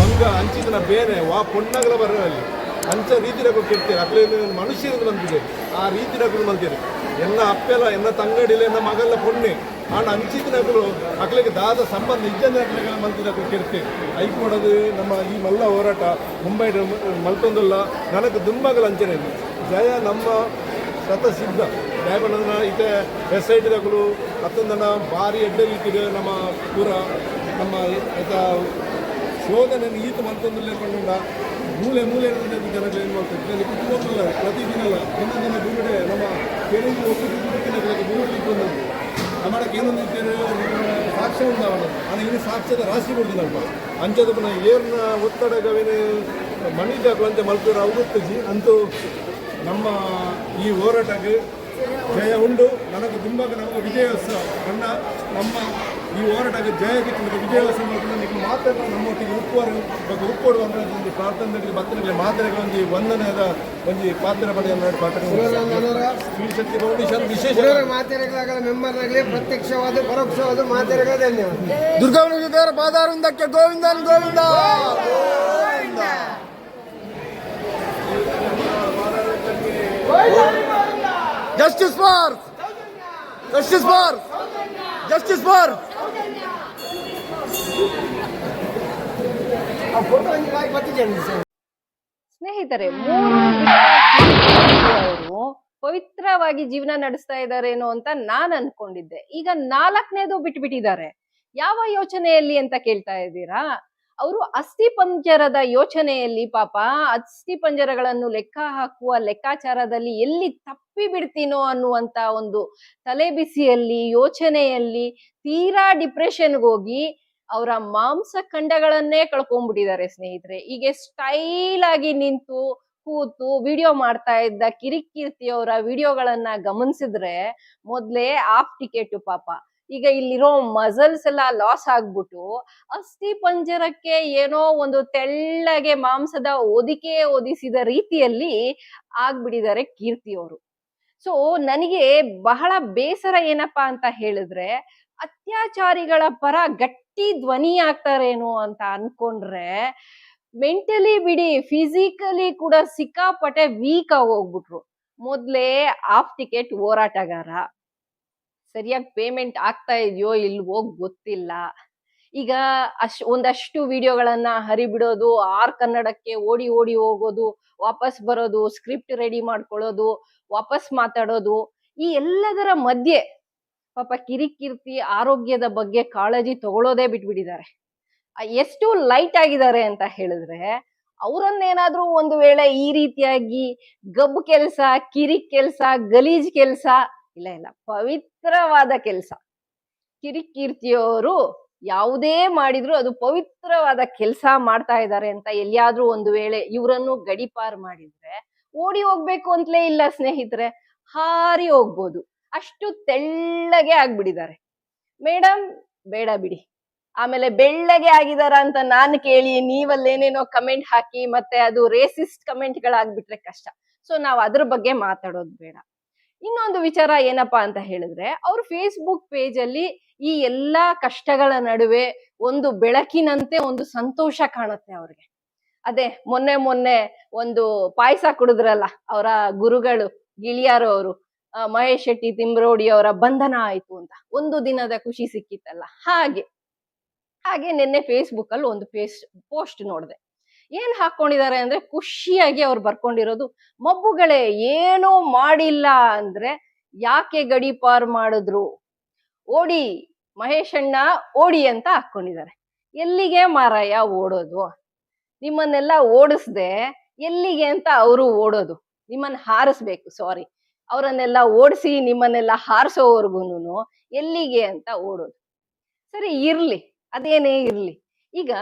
ಮಂಗ ಹಂಚಿದನ ಬೇನೆ ವಾ ಪೊಣ್ಣಗಳ ಬರಲಿ ಅಂಚ ರೀತಿ ನಗಲು ಕೆಡ್ತೇವೆ ಅಕ್ಲೆ ಮನುಷ್ಯರಿಂದ ಬಂದಿದೆ ಆ ರೀತಿ ನಗಲು ಮಲ್ತೇವೆ ಎನ್ನ ಅಪ್ಪೆಲ್ಲ ಎನ್ನ ತಂಗಡಿಲೆ ಎನ್ನ ಮಗಲ್ಲ ಪೊಣ್ಣೆ ಹಂಚಿದ ನಗಲು, ಅಕ್ಲಿಗೆ ದಾದ ಸಂಬಂಧ ಇಜ್ಜನ ನಗಲು ಮಲ್ತಿದ ಕೆಡ್ತೇವೆ. ಐಕೋಡದು ನಮ್ಮ ಈ ಮಲ್ಲ ಹೋರಾಟ, ಮುಂಬೈ ಮಲ್ತೊಂದಲ್ಲ ನನಗೆ ದುಂಬಗಲ ಅಂಚನೆ ಜಯ ನಮ್ಮ ಸತ ಸಿದ್ಧ ದಯಬಂದ ಇತ್ತೆ ನಗಲು, ಹತ್ತೊಂದನ ಭಾರಿ ಎಡ್ಡ ರೀತಿಗೆ ನಮ್ಮ ಪೂರ, ನಮ್ಮ ಆಯ್ತ ನನಗೆ ಈತ ಮಂತ್ರದಲ್ಲೇ ಕೊಂಡ ಮೂಲೆ ಮೂಲೆ ಜನಗಳು ಏನು ಮಾಡ್ತಾರೆ? ಇದರಲ್ಲಿ ಪ್ರತಿ ಪ್ರತಿದಿನ ಅಲ್ಲ ದಿನ ದಿನ ಬಿಡುಗಡೆ ನಮ್ಮ ಕೆರೆಗೆ ಒಟ್ಟು ಕುಟುಂಬಕ್ಕೆ ಬಿಡುಗಡೆ ಬಂದದ್ದು ನಮ್ಮಡಕ್ಕೆ ಏನೊಂದು ಸಾಕ್ಷ್ಯ ಉಂಟಾವಲ್ಲ ನಾನು ಇನ್ನು ಸಾಕ್ಷ್ಯದ ರಾಶಿ ಕೊಡ್ತೀನಲ್ಪ ಅಂಚದ ಏರ್ನ ಗವಿನ ಮಣಿಜಾಗಳು ಅಂತ ಮಲ್ಪುರ ಅವಗುತ್ತಿ ಅಂತೂ ನಮ್ಮ ಈ ಹೋರಾಟಕ್ಕೆ ಜಯ ಉಂಡು ನನಗೆ ತುಂಬ ನಮಗೆ ವಿಜಯೋತ್ಸವ ನನ್ನ ನಮ್ಮ ಈ ಹೋರಾಟಕ್ಕೆ ಜಯ ಕಿಟ್ಟು ವಿಜಯ ಸಂದರ್ಭದಲ್ಲಿ ಮಾತಾಡ ನಮ್ಮೊಟ್ಟಿಗೆ ಉಪ್ಪುವರು ಬಗ್ಗೆ ಅಂತ ಒಂದು ಪ್ರಾರ್ಥನೆ ಭಕ್ತರಿಗೆ ಮಾತರೆಗಳೊಂದು ವಂದನೆಯ ಒಂದು ಪಾತ್ರ ಪಡೆಯ ಪಾಠ ವಿಶೇಷ ಮಾತೆರೆಗಳಾಗಲ ಮೆಂಬರ್ನಾಗಲಿ ಪ್ರತ್ಯಕ್ಷವಾದ ಪರೋಕ್ಷವಾದ ಮಾತೆರೆಗಳ ಧನ್ಯವಾದ. ದುರ್ಗಾವಣಿ ಪಾದಾರವಿಂದಕ್ಕೆ Govindan Govinda. Justice for justice for justice for ಆ ಫೋಟೋ ಒಂದು ಹಾಕಿ ಬರ್ತಿದ್ದೇನೆ ಸರ್ ಸ್ನೇಹಿತರೆ, ಮೂರು ಪವಿತ್ರವಾಗಿ ಜೀವನ ನಡೆಸ್ತಾ ಇದ್ದಾರೇನೋ ಅಂತ ನಾನ್ ಅನ್ಕೊಂಡಿದ್ದೆ. ಈಗ ನಾಲ್ಕನೇದು ಬಿಟ್ಬಿಟ್ಟಿದ್ದಾರೆ. ಯಾವ ಯೋಚನೆಯಲ್ಲಿ ಅಂತ ಕೇಳ್ತಾ ಇದ್ದೀರಾ? ಅವರು ಅಸ್ಥಿ ಪಂಜರದ ಯೋಚನೆಯಲ್ಲಿ ಪಾಪ ಅಸ್ಥಿ ಪಂಜರಗಳನ್ನು ಲೆಕ್ಕ ಹಾಕುವ ಲೆಕ್ಕಾಚಾರದಲ್ಲಿ ಎಲ್ಲಿ ತಪ್ಪಿ ಬಿಡ್ತೀನೋ ಅನ್ನುವಂತ ಒಂದು ತಲೆಬಿಸಿಯಲ್ಲಿ, ಯೋಚನೆಯಲ್ಲಿ ತೀರಾ ಡಿಪ್ರೆಷನ್ಗೆ ಹೋಗಿ ಅವರ ಮಾಂಸ ಖಂಡಗಳನ್ನೇ ಕಳ್ಕೊಂಡ್ಬಿಟ್ಟಿದ್ದಾರೆ ಸ್ನೇಹಿತರೆ. ಹೀಗೆ ಸ್ಟೈಲ್ ಆಗಿ ನಿಂತು, ಕೂತು ವಿಡಿಯೋ ಮಾಡ್ತಾ ಇದ್ದ ಕಿರಿಕೀರ್ತಿ ಅವರ ವಿಡಿಯೋಗಳನ್ನ ಗಮನಿಸಿದ್ರೆ ಮೊದ್ಲೇ ಆಫ್ ಟಿಕೆಟ್ ಪಾಪ. ಈಗ ಇಲ್ಲಿರೋ ಮಸಲ್ಸ್ ಎಲ್ಲ ಲಾಸ್ ಆಗ್ಬಿಟ್ಟು ಅಸ್ಥಿ ಪಂಜರಕ್ಕೆ ಏನೋ ಒಂದು ತೆಳ್ಳಗೆ ಮಾಂಸದ ಒದಿಕೆ ಒದಿಸಿದ ರೀತಿಯಲ್ಲಿ ಆಗ್ಬಿಟ್ಟಿದ್ದಾರೆ ಕೀರ್ತಿ ಅವರು ಸೊ ನನಗೆ ಬಹಳ ಬೇಸರ ಏನಪ್ಪಾ ಅಂತ ಹೇಳಿದ್ರೆ ಅತ್ಯಾಚಾರಿಗಳ ಪರ ಗಟ್ಟಿ ಧ್ವನಿ ಆಗ್ತಾರೇನೋ ಅಂತ ಅನ್ಕೊಂಡ್ರೆ ಮೆಂಟಲಿ ಬಿಡಿ ಫಿಸಿಕಲಿ ಕೂಡ ಸಿಕ್ಕಾಪಟ್ಟೆ ವೀಕ್ ಆಗಿ ಹೋಗ್ಬಿಟ್ರು. ಮೊದ್ಲೇ ಆಫ್ ಟಿಕೆಟ್ ಹೋರಾಟಗಾರ. ಸರಿಯಾಗಿ ಪೇಮೆಂಟ್ ಆಗ್ತಾ ಇದೆಯೋ ಇಲ್ವೋ ಗೊತ್ತಿಲ್ಲ. ಈಗ ಅಶ್, ಒಂದಷ್ಟು ವಿಡಿಯೋಗಳನ್ನ ಹರಿಬಿಡೋದು ಆರ್ ಕನ್ನಡಕ್ಕೆ ಓಡಿ ಓಡಿ ಹೋಗೋದು, ವಾಪಸ್ ಬರೋದು ಸ್ಕ್ರಿಪ್ಟ್ ರೆಡಿ ಮಾಡ್ಕೊಳ್ಳೋದು, ವಾಪಸ್ ಮಾತಾಡೋದು, ಈ ಎಲ್ಲದರ ಮಧ್ಯೆ ಪಾಪ ಕಿರಿಕಿರ್ತಿ ಆರೋಗ್ಯದ ಬಗ್ಗೆ ಕಾಳಜಿ ತಗೊಳ್ಳೋದೇ ಬಿಟ್ಬಿಟ್ಟಿದ್ದಾರೆ. ಎಷ್ಟು ಲೈಟ್ ಆಗಿದ್ದಾರೆ ಅಂತ ಹೇಳಿದ್ರೆ ಅವರನ್ನೇನಾದ್ರೂ ಒಂದು ವೇಳೆ ಈ ರೀತಿಯಾಗಿ ಗಬ್ಬು ಕೆಲಸ ಕಿರಿಕ್ ಕೆಲಸ, ಗಲೀಜ್ ಕೆಲಸ, ಇಲ್ಲ ಇಲ್ಲ, ಪವಿತ್ರವಾದ ಕೆಲಸ. ಕಿರಿಕೀರ್ತಿಯವರು ಯಾವುದೇ ಮಾಡಿದ್ರು ಅದು ಪವಿತ್ರವಾದ ಕೆಲಸ ಮಾಡ್ತಾ ಇದ್ದಾರೆ ಅಂತ ಎಲ್ಲಿಯಾದ್ರೂ ಒಂದು ವೇಳೆ ಇವರನ್ನು ಗಡಿಪಾರು ಮಾಡಿದ್ರೆ ಓಡಿ ಹೋಗ್ಬೇಕು ಅಂತಲೇ ಇಲ್ಲ ಸ್ನೇಹಿತರೆ, ಹಾರಿ ಹೋಗ್ಬೋದು. ಅಷ್ಟು ತೆಳ್ಳಗೆ ಆಗ್ಬಿಟ್ಟಿದ್ದಾರೆ ಮೇಡಮ್ ಬೇಡ ಬಿಡಿ. ಆಮೇಲೆ ಬೆಳ್ಳಗೆ ಆಗಿದಾರ ಅಂತ ನಾನು ಕೇಳಿ, ನೀವಲ್ಲೇನೇನೋ ಕಮೆಂಟ್ ಹಾಕಿ ಮತ್ತೆ ಅದು ರೇಸಿಸ್ಟ್ ಕಮೆಂಟ್ಗಳಾಗ್ಬಿಟ್ರೆ ಕಷ್ಟ. ಸೊ, ನಾವು ಅದ್ರ ಬಗ್ಗೆ ಮಾತಾಡೋದು ಬೇಡ. ಇನ್ನೊಂದು ವಿಚಾರ ಏನಪ್ಪಾ ಅಂತ ಹೇಳಿದ್ರೆ, ಅವ್ರ ಫೇಸ್ಬುಕ್ ಪೇಜ್ ಅಲ್ಲಿ ಈ ಎಲ್ಲಾ ಕಷ್ಟಗಳ ನಡುವೆ ಒಂದು ಬೆಳಕಿನಂತೆ ಒಂದು ಸಂತೋಷ ಕಾಣುತ್ತೆ ಅವ್ರಿಗೆ. ಅದೇ, ಮೊನ್ನೆ ಮೊನ್ನೆ ಒಂದು ಪಾಯಸ ಕುಡಿದ್ರಲ್ಲ, ಅವರ ಗುರುಗಳು, ಗಿಳಿಯಾರು ಅವರು ಮಹೇಶ್ ಶೆಟ್ಟಿ, ತಿಮ್ರೋಡಿ ಅವರ ಬಂಧನ ಆಯ್ತು ಅಂತ. ಒಂದು ದಿನದ ಖುಷಿ ಸಿಕ್ಕಿತ್ತಲ್ಲ. ಹಾಗೆ ಹಾಗೆ ನಿನ್ನೆ ಫೇಸ್ಬುಕ್ ಅಲ್ಲಿ ಒಂದು ಫೇಸ್ ಪೋಸ್ಟ್ ನೋಡಿದೆ. ಏನ್ ಹಾಕೊಂಡಿದ್ದಾರೆ ಅಂದ್ರೆ ಖುಷಿಯಾಗಿ ಅವ್ರು ಬರ್ಕೊಂಡಿರೋದು, ಮಬ್ಬುಗಳೇ, ಏನೂ ಮಾಡಿಲ್ಲ ಅಂದ್ರೆ ಯಾಕೆ ಗಡಿಪಾರ್ ಮಾಡಿದ್ರು? ಓಡಿ, ಮಹೇಶಣ್ಣ ಓಡಿ ಅಂತ ಹಾಕೊಂಡಿದ್ದಾರೆ. ಎಲ್ಲಿಗೆ ಮಾರಾಯ ಓಡೋದು? ನಿಮ್ಮನ್ನೆಲ್ಲ ಓಡಿಸ್ದೆ ಎಲ್ಲಿಗೆ ಅಂತ ಅವರು ಓಡೋದು. ನಿಮ್ಮನ್ನ ಹಾರಿಸ್ಬೇಕು ಸಾರಿ ಅವರನ್ನೆಲ್ಲ ಓಡಿಸಿ ನಿಮ್ಮನ್ನೆಲ್ಲ ಹಾರಿಸೋವರೆಗೂನು ಎಲ್ಲಿಗೆ ಅಂತ ಓಡೋದು. ಸರಿ, ಇರ್ಲಿ, ಅದೇನೇ ಇರ್ಲಿ. ಈಗ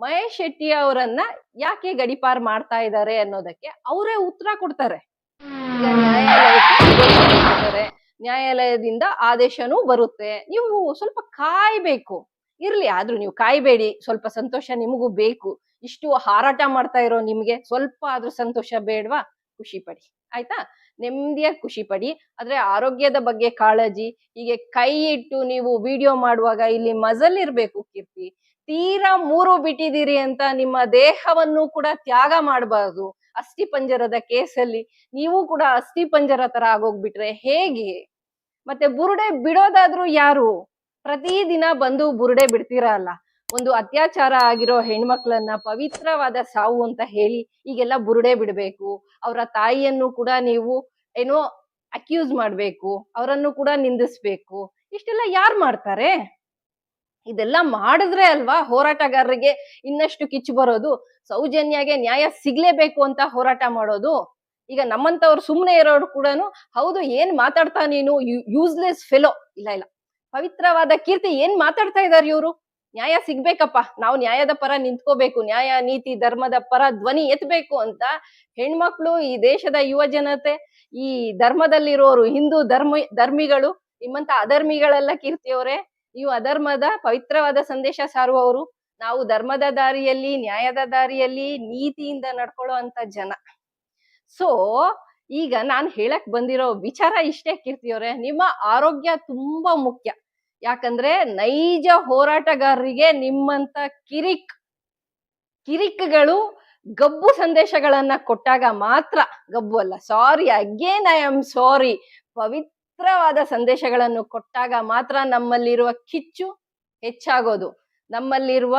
ಮಹೇಶ್ ಶೆಟ್ಟಿ ಅವರನ್ನ ಯಾಕೆ ಗಡಿಪಾರ್ ಮಾಡ್ತಾ ಇದ್ದಾರೆ ಅನ್ನೋದಕ್ಕೆ ಅವರೇ ಉತ್ತರ ಕೊಡ್ತಾರೆ. ನ್ಯಾಯಾಲಯದಿಂದ ಆದೇಶನೂ ಬರುತ್ತೆ. ನೀವು ಸ್ವಲ್ಪ ಕಾಯ್ಬೇಕು. ಇರ್ಲಿ, ಆದ್ರೂ ನೀವು ಕಾಯ್ಬೇಡಿ. ಸ್ವಲ್ಪ ಸಂತೋಷ ನಿಮಗೂ ಬೇಕು. ಇಷ್ಟು ಹಾರಾಟ ಮಾಡ್ತಾ ಇರೋ ನಿಮ್ಗೆ ಸ್ವಲ್ಪ ಆದ್ರೂ ಸಂತೋಷ ಬೇಡ್ವಾ? ಖುಷಿ ಪಡಿ. ಆಯ್ತಾ? ನೆಮ್ಮದಿಯಾಗಿ ಖುಷಿ ಪಡಿ. ಆದ್ರೆ ಆರೋಗ್ಯದ ಬಗ್ಗೆ ಕಾಳಜಿ, ಹೀಗೆ ಕೈ ಇಟ್ಟು ನೀವು ವಿಡಿಯೋ ಮಾಡುವಾಗ ಇಲ್ಲಿ ಮಜಲ್ ಇರ್ಬೇಕು ಕೀರ್ತಿ. ತೀರಾ ಮೂರು ಬಿಟ್ಟಿದ್ದೀರಿ ಅಂತ ನಿಮ್ಮ ದೇಹವನ್ನು ಕೂಡ ತ್ಯಾಗ ಮಾಡಬಾರ್ದು ಅಸ್ಥಿ ಪಂಜರದ ಕೇಸಲ್ಲಿ. ನೀವು ಕೂಡ ಅಸ್ಥಿ ಪಂಜರ ತರ ಆಗೋಗ್ಬಿಟ್ರೆ ಹೇಗೆ? ಮತ್ತೆ ಬುರುಡೆ ಬಿಡೋದಾದ್ರೂ ಯಾರು? ಪ್ರತಿದಿನ ಬಂದು ಬುರುಡೆ ಬಿಡ್ತೀರಾ ಅಲ್ಲ? ಒಂದು ಅತ್ಯಾಚಾರ ಆಗಿರೋ ಹೆಣ್ಮಕ್ಳನ್ನ ಪವಿತ್ರವಾದ ಸಾವು ಅಂತ ಹೇಳಿ ಈಗೆಲ್ಲ ಬುರುಡೆ ಬಿಡಬೇಕು. ಅವರ ತಾಯಿಯನ್ನು ಕೂಡ ನೀವು ಏನೋ ಅಕ್ಯೂಸ್ ಮಾಡ್ಬೇಕು. ಅವರನ್ನು ಕೂಡ ನಿಂದಿಸ್ಬೇಕು. ಇಷ್ಟೆಲ್ಲ ಯಾರು ಮಾಡ್ತಾರೆ? ಇದೆಲ್ಲ ಮಾಡಿದ್ರೆ ಅಲ್ವಾ? ಹೋರಾಟಗಾರರಿಗೆ ಇನ್ನಷ್ಟು ಕಿಚ್ಚು ಬರೋದು. ಸೌಜನ್ಯಗೆ ನ್ಯಾಯ ಸಿಗ್ಲೇಬೇಕು ಅಂತ ಹೋರಾಟ ಮಾಡೋದು. ಈಗ ನಮ್ಮಂತವ್ರು ಸುಮ್ಮನೆ ಇರೋರು ಕೂಡ ಹೌದು, ಏನ್ ಮಾತಾಡ್ತಾ ನೀನು? ಯೂಸ್ಲೆಸ್ ಫೆಲೋ ಇಲ್ಲ ಇಲ್ಲ. ಪವಿತ್ರವಾದ ಕೀರ್ತಿ ಏನ್ ಮಾತಾಡ್ತಾ ಇದಾರೆ ಇವರು? ನ್ಯಾಯ ಸಿಗ್ಬೇಕಪ್ಪ. ನಾವು ನ್ಯಾಯದ ಪರ ನಿಂತ್ಕೋಬೇಕು. ನ್ಯಾಯ, ನೀತಿ, ಧರ್ಮದ ಪರ ಧ್ವನಿ ಎತ್ತಬೇಕು ಅಂತ ಹೆಣ್ಮಕ್ಳು, ಈ ದೇಶದ ಯುವ ಜನತೆ, ಈ ಧರ್ಮದಲ್ಲಿರೋರು, ಹಿಂದೂ ಧರ್ಮ, ಧರ್ಮಿಗಳು, ನಿಮ್ಮಂತ ಅಧರ್ಮಿಗಳೆಲ್ಲ ಕೀರ್ತಿಯವರೇ ನೀವು ಅಧರ್ಮದ ಪವಿತ್ರವಾದ ಸಂದೇಶ ಸಾರುವವರು. ನಾವು ಧರ್ಮದ ದಾರಿಯಲ್ಲಿ, ನ್ಯಾಯದ ದಾರಿಯಲ್ಲಿ, ನೀತಿಯಿಂದ ನಡ್ಕೊಳ್ಳೋ ಅಂತ ಜನ. ಸೊ ಈಗ ನಾನು ಹೇಳಕ್ ಬಂದಿರೋ ವಿಚಾರ ಇಷ್ಟೇ ಕೀರ್ತಿಯವರೇ ನಿಮ್ಮ ಆರೋಗ್ಯ ತುಂಬಾ ಮುಖ್ಯ. ಯಾಕಂದ್ರೆ ನೈಜ ಹೋರಾಟಗಾರರಿಗೆ ನಿಮ್ಮಂತ ಕಿರಿಕ್, ಕಿರಿಕ್ಗಳು ಗಬ್ಬು ಸಂದೇಶಗಳನ್ನ ಕೊಟ್ಟಾಗ ಮಾತ್ರ ಗಬ್ಬು ಅಲ್ಲ sorry again I am sorry ಪವಿತ್ರವಾದ ಸಂದೇಶಗಳನ್ನು ಕೊಟ್ಟಾಗ ಮಾತ್ರ ನಮ್ಮಲ್ಲಿರುವ ಕಿಚ್ಚು ಹೆಚ್ಚಾಗೋದು. ನಮ್ಮಲ್ಲಿರುವ,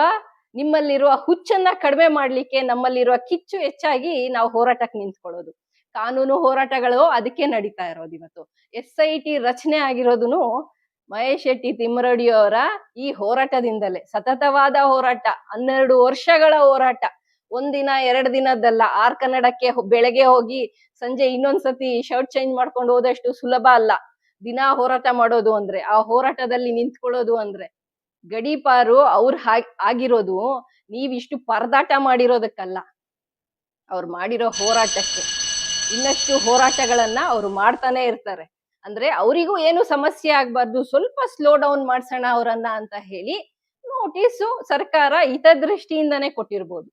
ನಿಮ್ಮಲ್ಲಿರುವ ಹುಚ್ಚನ್ನ ಕಡಿಮೆ ಮಾಡ್ಲಿಕ್ಕೆ ನಮ್ಮಲ್ಲಿರುವ ಕಿಚ್ಚು ಹೆಚ್ಚಾಗಿ ನಾವು ಹೋರಾಟಕ್ಕೆ ನಿಂತ್ಕೊಳ್ಳೋದು. ಕಾನೂನು ಹೋರಾಟಗಳು ಅದಕ್ಕೆ ನಡೀತಾ ಇರೋದು ಇವತ್ತು. ಎಸ್ ಐ ಟಿ ರಚನೆ ಆಗಿರೋದುನು ಮಹೇಶ್ ಶೆಟ್ಟಿ ತಿಮ್ಮರಡಿ ಅವರ ಈ ಹೋರಾಟದಿಂದಲೇ, ಸತತವಾದ ಹೋರಾಟ, ಹನ್ನೆರಡು ವರ್ಷಗಳ ಹೋರಾಟ ಒಂದಿನ ಎರಡು ದಿನದ್ದಲ್ಲ, ಆರ್ ಕನ್ನಡಕ್ಕೆ ಬೆಳಗ್ಗೆ ಹೋಗಿ ಸಂಜೆ ಇನ್ನೊಂದ್ಸತಿ ಶರ್ಟ್ ಚೇಂಜ್ ಮಾಡ್ಕೊಂಡು ಹೋದಷ್ಟು ಸುಲಭ ಅಲ್ಲ. ದಿನ ಹೋರಾಟ ಮಾಡೋದು ಅಂದ್ರೆ, ಆ ಹೋರಾಟದಲ್ಲಿ ನಿಂತ್ಕೊಳ್ಳೋದು ಅಂದ್ರೆ, ಗಡೀಪಾರು ಅವ್ರ ಆಗಿರೋದು ನೀವಿಷ್ಟು ಪರದಾಟ ಮಾಡಿರೋದಕ್ಕಲ್ಲ. ಅವ್ರು ಮಾಡಿರೋ ಹೋರಾಟಕ್ಕೆ ಇನ್ನಷ್ಟು ಹೋರಾಟಗಳನ್ನ ಅವ್ರು ಮಾಡ್ತಾನೆ ಇರ್ತಾರೆ. ಅಂದ್ರೆ ಅವರಿಗೂ ಏನು ಸಮಸ್ಯೆ ಆಗ್ಬಾರ್ದು, ಸ್ವಲ್ಪ ಸ್ಲೋ ಡೌನ್ ಮಾಡ್ಸೋಣ ಅವರನ್ನ ಅಂತ ಹೇಳಿ ನೋಟಿಸು ಸರ್ಕಾರ ಹಿತದೃಷ್ಟಿಯಿಂದನೇ ಕೊಟ್ಟಿರ್ಬೋದು.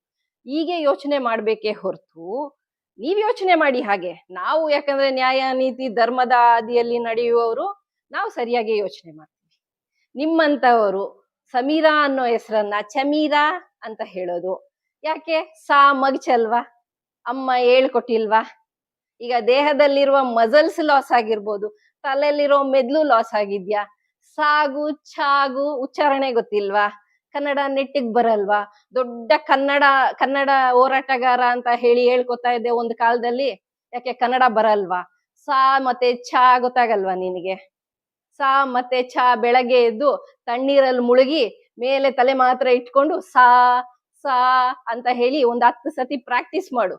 ಹೀಗೆ ಯೋಚನೆ ಮಾಡ್ಬೇಕೇ ಹೊರತು ನೀವ್ ಯೋಚನೆ ಮಾಡಿ ಹಾಗೆ. ನಾವು ಯಾಕಂದ್ರೆ ನ್ಯಾಯ, ನೀತಿ, ಧರ್ಮದ ಆದಿಯಲ್ಲಿ ನಡೆಯುವವರು, ನಾವು ಸರಿಯಾಗಿ ಯೋಚನೆ ಮಾಡ್ತೀವಿ. ನಿಮ್ಮಂತವರು ಸಮೀರಾ ಅನ್ನೋ ಹೆಸರನ್ನ ಚಮೀರಾ ಅಂತ ಹೇಳೋದು. ಯಾಕೆ? ಸಾ ಮಗ್ಚಲ್ವಾ? ಅಮ್ಮ ಹೇಳ್ಕೊಟ್ಟಿಲ್ವಾ? ಈಗ ದೇಹದಲ್ಲಿರುವ ಮಸಲ್ಸ್ ಲಾಸ್ ಆಗಿರ್ಬೋದು, ತಲೆಯಲ್ಲಿರೋ ಮೆದ್ಲು ಲಾಸ್ ಆಗಿದ್ಯಾ? ಸಾಗು ಚಾಗು ಉಚ್ಚಾರಣೆ ಗೊತ್ತಿಲ್ವಾ? ಕನ್ನಡ ನೆಟ್ಟಿಗೆ ಬರಲ್ವಾ? ದೊಡ್ಡ ಕನ್ನಡ ಕನ್ನಡ ಹೋರಾಟಗಾರ ಅಂತ ಹೇಳಿ ಹೇಳ್ಕೊತಾ ಇದ್ದೆ ಒಂದು ಕಾಲದಲ್ಲಿ. ಯಾಕೆ ಕನ್ನಡ ಬರಲ್ವಾ? ಸಾ ಮತ್ತೆ ಛಾ ಗೊತ್ತಾಗಲ್ವಾ ನಿನಗೆ? ಸಾ ಮತ್ತೆ ಛಾ ಬೆಳಗ್ಗೆ ಎದ್ದು ತಣ್ಣೀರಲ್ಲಿ ಮುಳುಗಿ ಮೇಲೆ ತಲೆ ಮಾತ್ರ ಇಟ್ಕೊಂಡು ಸಾ ಸಾ ಅಂತ ಹೇಳಿ ಒಂದು ಹತ್ತು ಸತಿ ಪ್ರಾಕ್ಟೀಸ್ ಮಾಡು.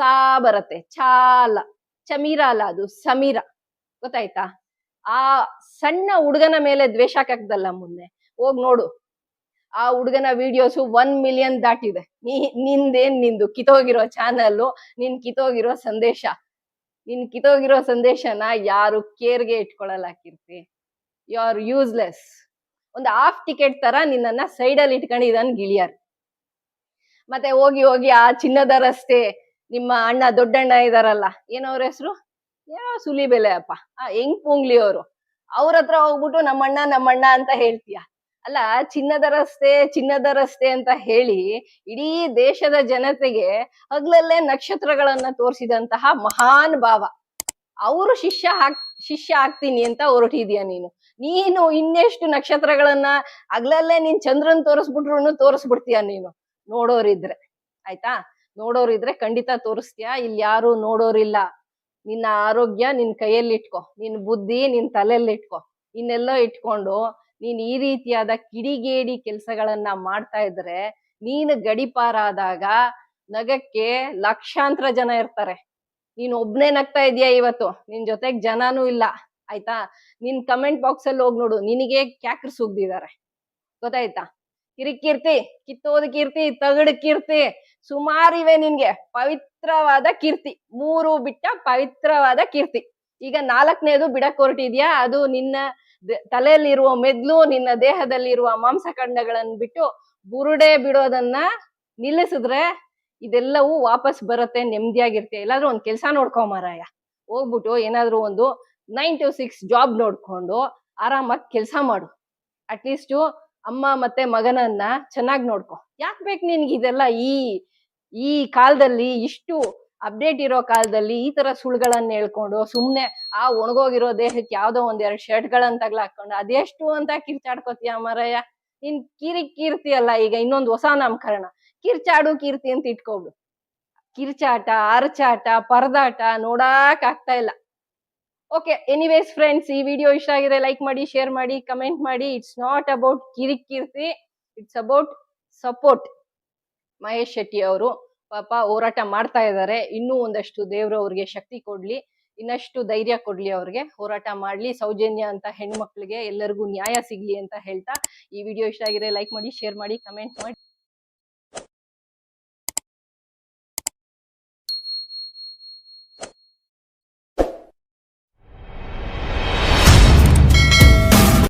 ಸಾ ಬರತ್ತೆ. ಚಾಲ ಚಮೀರ ಅಲ್ಲ ಅದು, ಸಮೀರ. ಗೊತ್ತಾಯ್ತಾ? ಆ ಸಣ್ಣ ಹುಡುಗನ ಮೇಲೆ ದ್ವೇಷ ಹಾಕಕ್ದಲ್ಲ ಮುಂದೆ. ಹೋಗ್ ನೋಡು. ಆ ಹುಡುಗನ ವಿಡಿಯೋಸ್ ಒನ್ ಮಿಲಿಯನ್ ದಾಟಿದೆ. ನೀ, ನಿಂದೇನ್ ನಿಂದು? ಕಿತೋಗಿರೋ ಚಾನಲ್ ನಿನ್ ಕಿತೋಗಿರೋ ಸಂದೇಶ. ನಿನ್ ಕಿತೋಗಿರೋ ಸಂದೇಶನ ಯಾರು ಕೇರ್ಗೆ ಇಟ್ಕೊಳಲ್ಲ ಕೀರ್ತಿ. ಯು ಆರ್ ಯೂಸ್ಲೆಸ್ ಒಂದು ಹಾಫ್ ಟಿಕೆಟ್ ತರ ನಿನ್ನನ್ನ ಸೈಡಲ್ಲಿ ಇಟ್ಕೊಂಡಿದ್ದಾನೆ ಗಿಳಿಯಾರ್. ಮತ್ತೆ ಹೋಗಿ ಹೋಗಿ ಆ ಚಿನ್ನದ ರಸ್ತೆ ನಿಮ್ಮ ಅಣ್ಣ ದೊಡ್ಡಣ್ಣ ಇದಾರಲ್ಲ, ಏನವ್ರ ಹೆಸರು? ಏನೋ ಸುಲಿಬೆಲೆ ಅಪ್ಪ. ಆ ಹೆಂಗ್ ಪೊಂಗ್ಲಿ ಅವರು? ಅವ್ರ ಹತ್ರ ಹೋಗ್ಬಿಟ್ಟು ನಮ್ಮಣ್ಣ ನಮ್ಮಣ್ಣ ಅಂತ ಹೇಳ್ತೀಯ? ಅಲ್ಲ, ಚಿನ್ನದ ರಸ್ತೆ ಚಿನ್ನದ ರಸ್ತೆ ಅಂತ ಹೇಳಿ ಇಡೀ ದೇಶದ ಜನತೆಗೆ ಹಗ್ಲಲ್ಲೇ ನಕ್ಷತ್ರಗಳನ್ನ ತೋರಿಸಿದಂತಹ ಮಹಾನ್ ಭಾವ. ಅವರು ಶಿಷ್ಯ ಹಾಕ್, ಶಿಷ್ಯ ಆಗ್ತೀನಿ ಅಂತ ಹೊರಟಿದೀಯ ನೀನು? ನೀನು ಇನ್ನೆಷ್ಟು ನಕ್ಷತ್ರಗಳನ್ನ ಹಗ್ಲಲ್ಲೇ ನೀನ್ ಚಂದ್ರನ್ ತೋರಿಸ್ಬಿಟ್ರು ತೋರಿಸ್ಬಿಡ್ತೀಯ ನೀನು? ನೋಡೋರಿದ್ರೆ. ಆಯ್ತಾ? ನೋಡೋರಿದ್ರೆ ಖಂಡಿತ ತೋರಿಸ್ತೀಯಾ? ಇಲ್ಲಿ ಯಾರು ನೋಡೋರಿಲ್ಲ ನಿನ್ನ ಆರೋಗ್ಯ ನಿನ್ ಕೈಯಲ್ಲಿ ಇಟ್ಕೋ. ನಿನ್ ಬುದ್ಧಿ ನಿನ್ ತಲೆಯಲ್ಲಿ ಇಟ್ಕೋ. ಇನ್ನೆಲ್ಲೋ ಇಟ್ಕೊಂಡು ನೀನ್ ಈ ರೀತಿಯಾದ ಕಿಡಿಗೇಡಿ ಕೆಲಸಗಳನ್ನ ಮಾಡ್ತಾ ಇದ್ರೆ ನೀನು ಗಡಿಪಾರಾದಾಗ ನಗಕ್ಕೆ ಲಕ್ಷಾಂತರ ಜನ ಇರ್ತಾರೆ. ನೀನ್ ಒಬ್ನೇ ನಗ್ತಾ ಇದೀಯ ಇವತ್ತು? ನಿನ್ ಜೊತೆಗ್ ಜನನೂ ಇಲ್ಲ. ಆಯ್ತಾ? ನಿನ್ ಕಮೆಂಟ್ ಬಾಕ್ಸ್ ಅಲ್ಲಿ ಹೋಗಿ ನೋಡು. ನಿನಗೆ ಕ್ಯಾಕ್ರ ಸುಗ್ದಿದ್ದಾರೆ ಗೊತ್ತಾಯ್ತಾ? ಕಿರಿಕ್ ಕೀರ್ತಿ, ಕಿತ್ತೋದ ಕೀರ್ತಿ, ತಗಡ್ ಕೀರ್ತಿ. ಸುಮಾರಿವೆ ನಿನ್ಗೆ. ಪವಿತ್ರವಾದ ಕೀರ್ತಿ. ಮೂರು ಬಿಟ್ಟ ಪವಿತ್ರವಾದ ಕೀರ್ತಿ. ಈಗ ನಾಲ್ಕನೇದು ಬಿಡಕ್ ಹೊರಟಿದ್ಯಾ ಅದು ನಿನ್ನ ತಲೆಯಲ್ಲಿರುವ ಮೆದ್ಲು ನಿನ್ನ ದೇಹದಲ್ಲಿರುವ ಮಾಂಸಖಂಡಗಳನ್ನು ಬಿಟ್ಟು ಬುರುಡೆ ಬಿಡೋದನ್ನ ನಿಲ್ಲಿಸಿದ್ರೆ ಇದೆಲ್ಲವೂ ವಾಪಸ್ ಬರುತ್ತೆ ನೆಮ್ಮದಿಯಾಗಿರ್ತೀಯ ಎಲ್ಲಾದ್ರೂ ಒಂದ್ ಕೆಲಸ ನೋಡ್ಕೊ ಮಾರಾಯ. ಹೋಗ್ಬಿಟ್ಟು ಏನಾದ್ರೂ ಒಂದು ನೈನ್ ಟು ಸಿಕ್ಸ್ ಜಾಬ್ ನೋಡ್ಕೊಂಡು ಆರಾಮಾಗಿ ಕೆಲಸ ಮಾಡು. ಅಟ್ಲೀಸ್ಟು ಅಮ್ಮ ಮತ್ತೆ ಮಗನನ್ನ ಚೆನ್ನಾಗಿ ನೋಡ್ಕೊ. ಯಾಕೆ ಬೇಕು ನಿನ್ಗೆ ಇದೆಲ್ಲ ಈ ಈ ಕಾಲದಲ್ಲಿ ಇಷ್ಟು ಅಪ್ಡೇಟ್ ಇರೋ ಕಾಲದಲ್ಲಿ ಈ ತರ ಸುಳ್ಗಳನ್ನ ಹೇಳ್ಕೊಂಡು ಸುಮ್ನೆ ಆ ಒಣಗೋಗಿರೋ ದೇಹಕ್ಕೆ ಯಾವ್ದೋ ಒಂದ್ ಎರಡು ಶರ್ಟ್ಗಳನ್ನ ತಗ್ಲ ಹಾಕೊಂಡು ಅದೆಷ್ಟು ಅಂತ ಕಿರ್ಚಾಡ್ಕೋತೀಯ ಮರಯ್ಯ? ಇನ್ ಕಿರಿ ಕೀರ್ತಿ ಅಲ್ಲ ಈಗ ಇನ್ನೊಂದು ಹೊಸ ನಾಮಕರಣ. ಕಿರ್ಚಾಡು ಕೀರ್ತಿ ಅಂತ ಇಟ್ಕೋಬಿಡು. ಕಿರ್ಚಾಟ ಅರಚಾಟ ಪರದಾಟ ನೋಡಾಕ್ ಆಗ್ತಾ ಇಲ್ಲ. ಓಕೆ ಎನಿವೇಸ್ ಫ್ರೆಂಡ್ಸ್ ಈ ವಿಡಿಯೋ ಇಷ್ಟ ಆಗಿದೆ ಲೈಕ್ ಮಾಡಿ ಶೇರ್ ಮಾಡಿ ಕಮೆಂಟ್ ಮಾಡಿ. It's not about Kirik Keerthi it's about support Mahesh Shetty ಅವರು ಪಾಪ ಹೋರಾಟ ಮಾಡ್ತಾ ಇದ್ದಾರೆ. ಇನ್ನೂ ಒಂದಷ್ಟು ದೇವ್ರು ಅವ್ರಿಗೆ ಶಕ್ತಿ ಕೊಡ್ಲಿ, ಇನ್ನಷ್ಟು ಧೈರ್ಯ ಕೊಡ್ಲಿ ಅವ್ರಿಗೆ. ಹೋರಾಟ ಮಾಡ್ಲಿ, ಸೌಜನ್ಯ ಅಂತ ಹೆಣ್ಮಕ್ಳಿಗೆ ಎಲ್ಲರಿಗೂ ನ್ಯಾಯ ಸಿಗ್ಲಿ ಅಂತ ಹೇಳ್ತಾ ಈ ವಿಡಿಯೋ ಇಷ್ಟ ಆಗಿದೆ ಲೈಕ್ ಮಾಡಿ ಶೇರ್ ಮಾಡಿ ಕಮೆಂಟ್ ಮಾಡಿ.